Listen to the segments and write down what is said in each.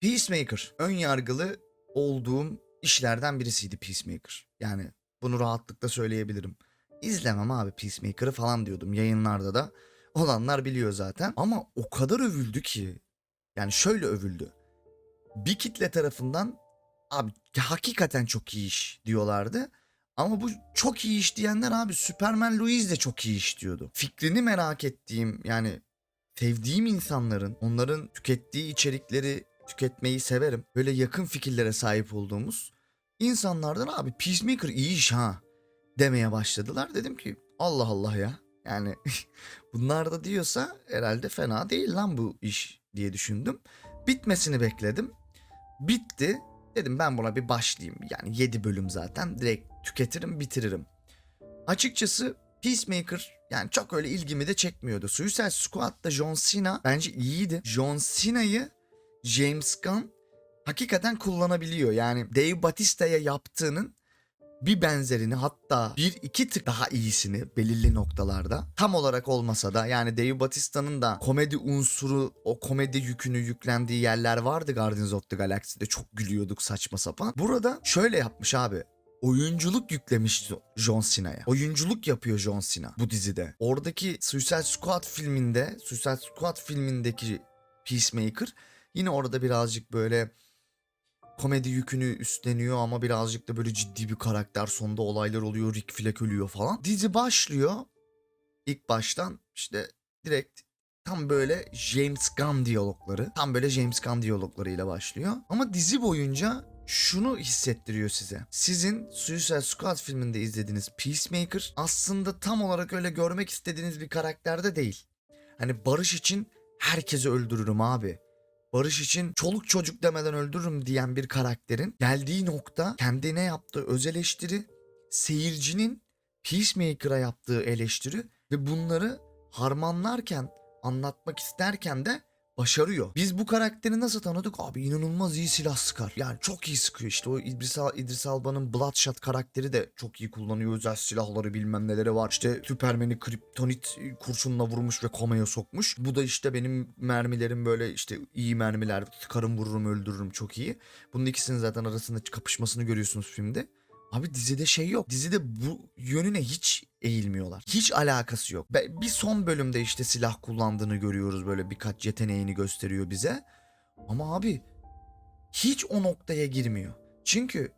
Peacemaker. Ön yargılı olduğum işlerden birisiydi Peacemaker. Yani bunu rahatlıkla söyleyebilirim. İzlemem abi Peacemaker'ı falan diyordum yayınlarda da. Olanlar biliyor zaten. Ama o kadar övüldü ki. Yani şöyle övüldü. Bir kitle tarafından abi hakikaten çok iyi iş diyorlardı. Ama bu çok iyi iş diyenler abi Superman Louise de çok iyi iş diyordu. Fikrini merak ettiğim yani sevdiğim insanların onların tükettiği içerikleri tüketmeyi severim. Böyle yakın fikirlere sahip olduğumuz insanlardan abi Peacemaker iyi iş ha demeye başladılar. Dedim ki Allah Allah ya. Yani bunlar da diyorsa herhalde fena değil lan bu iş diye düşündüm. Bitmesini bekledim. Bitti. Dedim ben buna bir başlayayım. Yani 7 bölüm zaten. Direkt tüketirim bitiririm. Açıkçası Peacemaker yani çok öyle ilgimi de çekmiyordu. Suicide Squad'da John Cena bence iyiydi. John Cena'yı James Gunn hakikaten kullanabiliyor. Yani Dave Bautista'ya yaptığının bir benzerini hatta bir iki tık daha iyisini belirli noktalarda tam olarak olmasa da yani Dave Bautista'nın da komedi unsuru o komedi yükünü yüklendiği yerler vardı Guardians of the Galaxy'de çok gülüyorduk saçma sapan. Burada şöyle yapmış abi oyunculuk yüklemiş John Cena'ya. Oyunculuk yapıyor John Cena bu dizide. Oradaki Suicide Squad filminde, Suicide Squad filmindeki Peacemaker yine orada birazcık böyle komedi yükünü üstleniyor ama birazcık da böyle ciddi bir karakter. Sonunda olaylar oluyor, Rick Flag ölüyor falan. Dizi başlıyor. İlk baştan işte direkt tam böyle James Gunn diyalogları. Tam böyle James Gunn diyaloglarıyla başlıyor. Ama dizi boyunca şunu hissettiriyor size. Sizin Suicide Squad filminde izlediğiniz Peacemaker aslında tam olarak öyle görmek istediğiniz bir karakterde değil. Hani barış için herkesi öldürürüm abi. Barış için çoluk çocuk demeden öldürürüm diyen bir karakterin geldiği nokta kendine yaptığı öz eleştiri, seyircinin Peacemaker'a yaptığı eleştiri ve bunları harmanlarken, anlatmak isterken de başarıyor. Biz bu karakteri nasıl tanıdık? Abi inanılmaz iyi silah sıkar. Yani çok iyi sıkıyor işte. O İdris, Al- İdris Alba'nın Bloodshot karakteri de çok iyi kullanıyor. Özel silahları bilmem neleri var. İşte Superman'i kriptonit kurşunla vurmuş ve komaya sokmuş. Bu da işte benim mermilerim böyle işte iyi mermiler. Sıkarım vururum öldürürüm çok iyi. Bunun ikisinin zaten arasında kapışmasını görüyorsunuz filmde. Abi dizide şey yok. Dizide bu yönüne hiç eğilmiyorlar. Hiç alakası yok. Bir son bölümde işte silah kullandığını görüyoruz böyle birkaç yeteneğini gösteriyor bize. Ama abi hiç o noktaya girmiyor. Çünkü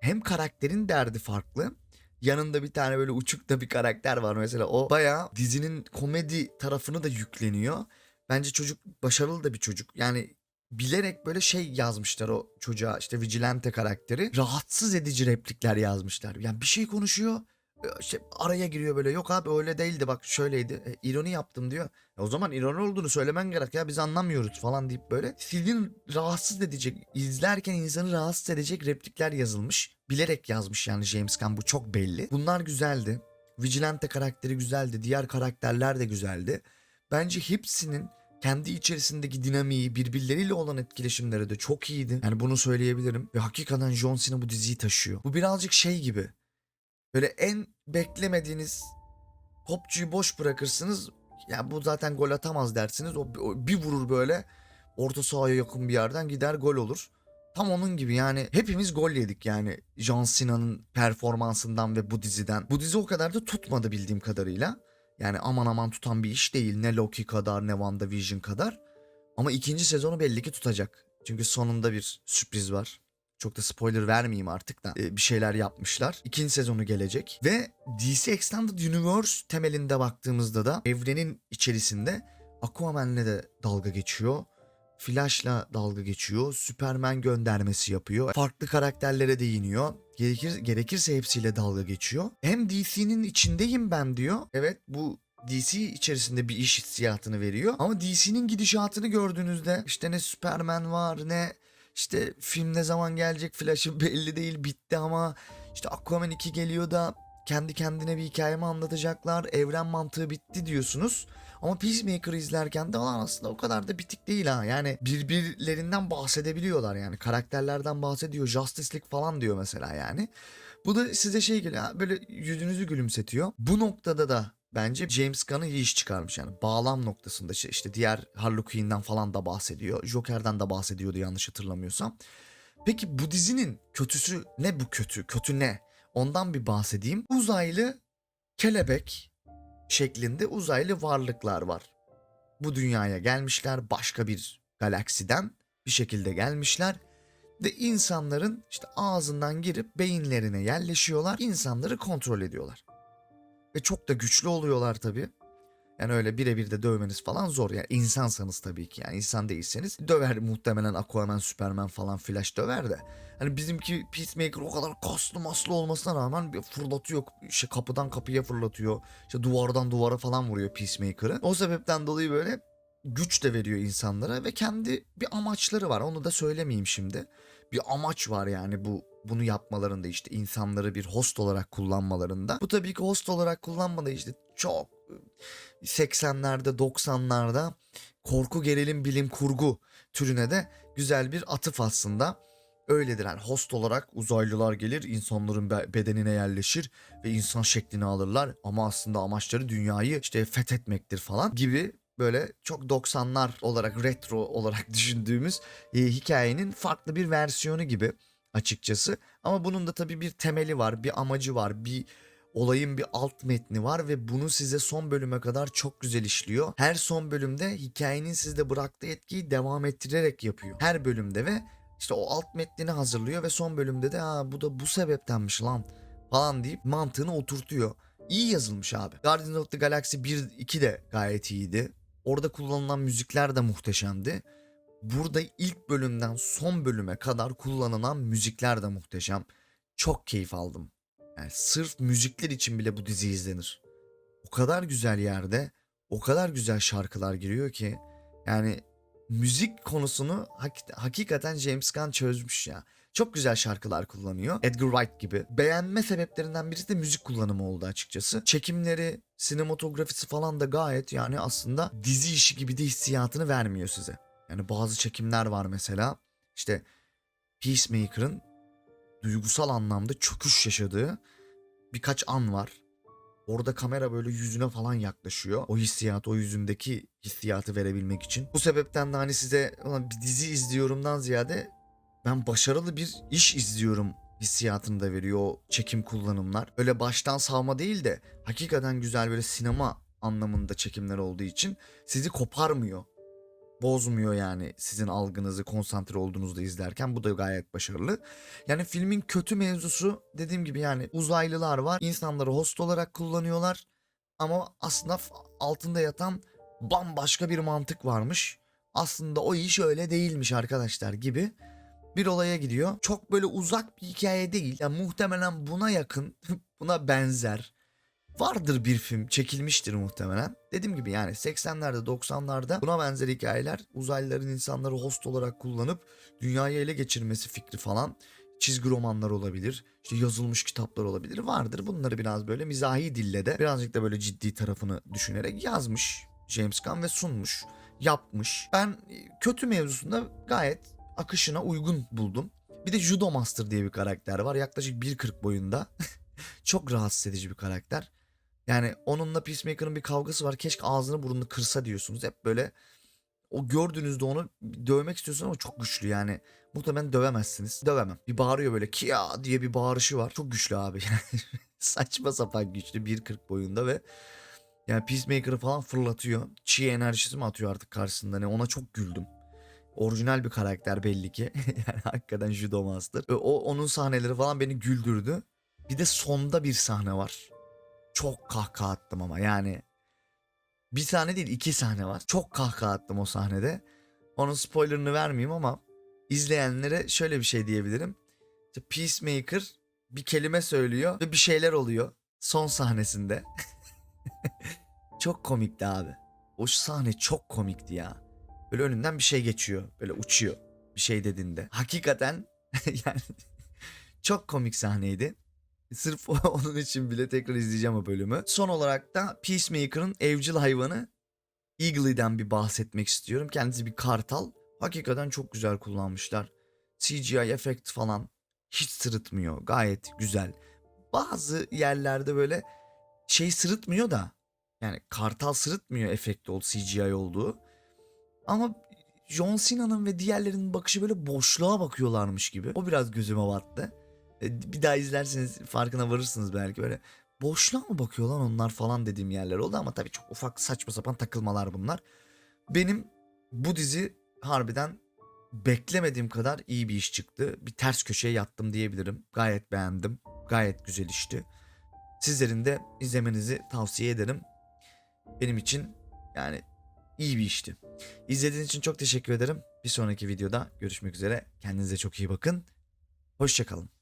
hem karakterin derdi farklı. Yanında bir tane böyle uçuk da bir karakter var mesela. O bayağı dizinin komedi tarafını da yükleniyor. Bence çocuk başarılı da bir çocuk. Yani bilerek böyle şey yazmışlar o çocuğa işte vigilante karakteri. Rahatsız edici replikler yazmışlar. Yani bir şey konuşuyor e, işte araya giriyor böyle yok abi öyle değildi bak şöyleydi E, ironi yaptım diyor. E, o zaman ironi olduğunu söylemen gerek ya biz anlamıyoruz falan deyip böyle sizin rahatsız edecek izlerken insanı rahatsız edecek replikler yazılmış. Bilerek yazmış yani James Gunn bu çok belli. Bunlar güzeldi. Vigilante karakteri güzeldi. Diğer karakterler de güzeldi. Bence hepsinin kendi içerisindeki dinamiği, birbirleriyle olan etkileşimleri de çok iyiydi. Yani bunu söyleyebilirim. Ve hakikaten John Cena bu diziyi taşıyor. Bu birazcık şey gibi. Böyle en beklemediğiniz topçuyu boş bırakırsınız. Ya bu zaten gol atamaz dersiniz. O, bir vurur böyle orta sahaya yakın bir yerden gider gol olur. Tam onun gibi yani hepimiz gol yedik yani John Cena'nın performansından ve bu diziden. Bu dizi o kadar da tutmadı bildiğim kadarıyla. Yani aman aman tutan bir iş değil. Ne Loki kadar ne WandaVision kadar. Ama ikinci sezonu belli ki tutacak. Çünkü sonunda bir sürpriz var. Çok da spoiler vermeyeyim artık da e, bir şeyler yapmışlar. İkinci sezonu gelecek. Ve DC Extended Universe temelinde baktığımızda da evrenin içerisinde Aquaman'le de dalga geçiyor. Flash'la dalga geçiyor. Superman göndermesi yapıyor. Farklı karakterlere değiniyor. Gerekir, gerekirse hepsiyle dalga geçiyor. Hem DC'nin içindeyim ben diyor. Evet bu DC içerisinde bir iş hissiyatını veriyor. Ama DC'nin gidişatını gördüğünüzde işte ne Superman var ne işte film ne zaman gelecek Flash'ı belli değil bitti ama işte Aquaman 2 geliyor da kendi kendine bir hikaye mi anlatacaklar evren mantığı bitti diyorsunuz. Ama Peacemaker'ı izlerken de lan aslında o kadar da bitik değil ha. Yani birbirlerinden bahsedebiliyorlar yani. Karakterlerden bahsediyor. Justice League falan diyor mesela yani. Bu da size şey geliyor böyle yüzünüzü gülümsetiyor. Bu noktada da bence James Gunn'ı iyi iş çıkarmış yani. Bağlam noktasında işte, işte diğer Harley Quinn'den falan da bahsediyor. Joker'den de bahsediyordu yanlış hatırlamıyorsam. Peki bu dizinin kötüsü ne bu kötü? Kötü ne? Ondan bir bahsedeyim. Uzaylı kelebek şeklinde uzaylı varlıklar var. Bu dünyaya gelmişler başka bir galaksiden bir şekilde gelmişler ve insanların işte ağzından girip beyinlerine yerleşiyorlar. insanları kontrol ediyorlar. Ve çok da güçlü oluyorlar tabii. Yani öyle birebir de dövmeniz falan zor. Yani insansanız tabii ki. Yani insan değilseniz döver muhtemelen Aquaman, Superman falan Flash döver de. Hani bizimki Peacemaker o kadar kaslı maslı olmasına rağmen bir fırlatıyor. İşte kapıdan kapıya fırlatıyor. İşte duvardan duvara falan vuruyor Peacemaker'ı. O sebepten dolayı böyle güç de veriyor insanlara ve kendi bir amaçları var. Onu da söylemeyeyim şimdi. Bir amaç var yani bu bunu yapmalarında işte insanları bir host olarak kullanmalarında. Bu tabii ki host olarak kullanmada işte çok 80'lerde 90'larda korku gerilim bilim kurgu türüne de güzel bir atıf aslında. Öyledir yani host olarak uzaylılar gelir insanların be- bedenine yerleşir ve insan şeklini alırlar ama aslında amaçları dünyayı işte fethetmektir falan gibi böyle çok 90'lar olarak retro olarak düşündüğümüz e, hikayenin farklı bir versiyonu gibi açıkçası. Ama bunun da tabii bir temeli var, bir amacı var, bir olayın bir alt metni var ve bunu size son bölüme kadar çok güzel işliyor. Her son bölümde hikayenin sizde bıraktığı etkiyi devam ettirerek yapıyor. Her bölümde ve işte o alt metnini hazırlıyor ve son bölümde de ha bu da bu sebeptenmiş lan falan deyip mantığını oturtuyor. İyi yazılmış abi. Guardians of the Galaxy 1 2 de gayet iyiydi. Orada kullanılan müzikler de muhteşemdi. Burada ilk bölümden son bölüme kadar kullanılan müzikler de muhteşem. Çok keyif aldım. Yani sırf müzikler için bile bu dizi izlenir. O kadar güzel yerde, o kadar güzel şarkılar giriyor ki yani müzik konusunu hak- hakikaten James Gunn çözmüş ya. Çok güzel şarkılar kullanıyor. Edgar Wright gibi. Beğenme sebeplerinden birisi de müzik kullanımı oldu açıkçası. Çekimleri, sinematografisi falan da gayet yani aslında dizi işi gibi de hissiyatını vermiyor size. Yani bazı çekimler var mesela. İşte Peacemaker'ın duygusal anlamda çöküş yaşadığı birkaç an var. Orada kamera böyle yüzüne falan yaklaşıyor. O hissiyat, o yüzündeki hissiyatı verebilmek için. Bu sebepten de hani size "Ulan bir dizi izliyorumdan ziyade ben başarılı bir iş izliyorum hissiyatını da veriyor o çekim kullanımlar. Öyle baştan savma değil de hakikaten güzel böyle sinema anlamında çekimler olduğu için sizi koparmıyor. Bozmuyor yani sizin algınızı konsantre olduğunuzda izlerken. Bu da gayet başarılı. Yani filmin kötü mevzusu dediğim gibi yani uzaylılar var. İnsanları host olarak kullanıyorlar. Ama aslında altında yatan bambaşka bir mantık varmış. Aslında o iş öyle değilmiş arkadaşlar gibi bir olaya gidiyor. Çok böyle uzak bir hikaye değil. Yani muhtemelen buna yakın, buna benzer. Vardır bir film çekilmiştir muhtemelen. Dediğim gibi yani 80'lerde 90'larda buna benzer hikayeler uzaylıların insanları host olarak kullanıp dünyayı ele geçirmesi fikri falan çizgi romanlar olabilir. işte yazılmış kitaplar olabilir. Vardır. Bunları biraz böyle mizahi dille de birazcık da böyle ciddi tarafını düşünerek yazmış James Gunn ve sunmuş. Yapmış. Ben e, kötü mevzusunda gayet akışına uygun buldum. Bir de Judo Master diye bir karakter var. Yaklaşık 1.40 boyunda. Çok rahatsız edici bir karakter. Yani onunla Peacemaker'ın bir kavgası var. Keşke ağzını burnunu kırsa diyorsunuz. Hep böyle o gördüğünüzde onu dövmek istiyorsun ama çok güçlü yani. Muhtemelen dövemezsiniz. Dövemem. Bir bağırıyor böyle kia diye bir bağırışı var. Çok güçlü abi. Yani saçma sapan güçlü 1.40 boyunda ve yani Peacemaker'ı falan fırlatıyor. Çiğ enerjisi mi atıyor artık karşısında ne ona çok güldüm. Orijinal bir karakter belli ki. yani hakikaten Judo Master. O onun sahneleri falan beni güldürdü. Bir de sonda bir sahne var. Çok kahkaha attım ama yani bir sahne değil iki sahne var. Çok kahkaha attım o sahnede. Onun spoilerını vermeyeyim ama izleyenlere şöyle bir şey diyebilirim. İşte Peacemaker bir kelime söylüyor ve bir şeyler oluyor son sahnesinde. çok komikti abi. O sahne çok komikti ya. Böyle önünden bir şey geçiyor. Böyle uçuyor. Bir şey dediğinde. Hakikaten yani çok komik sahneydi. Sırf onun için bile tekrar izleyeceğim o bölümü. Son olarak da Peacemaker'ın evcil hayvanı Eagly'den bir bahsetmek istiyorum. Kendisi bir kartal. Hakikaten çok güzel kullanmışlar. CGI efekt falan hiç sırıtmıyor. Gayet güzel. Bazı yerlerde böyle şey sırıtmıyor da Yani kartal sırıtmıyor efekt ol CGI olduğu. Ama John Cena'nın ve diğerlerinin bakışı böyle boşluğa bakıyorlarmış gibi. O biraz gözüme battı. E, Bir daha izlerseniz farkına varırsınız belki böyle. Boşluğa mı bakıyor lan onlar falan dediğim yerler oldu ama tabii çok ufak saçma sapan takılmalar bunlar. Benim bu dizi harbiden beklemediğim kadar iyi bir iş çıktı. Bir ters köşeye yattım diyebilirim. Gayet beğendim. Gayet güzel işti. Sizlerin de izlemenizi tavsiye ederim. Benim için yani iyi bir işti. İzlediğiniz için çok teşekkür ederim. Bir sonraki videoda görüşmek üzere. Kendinize çok iyi bakın. Hoşçakalın.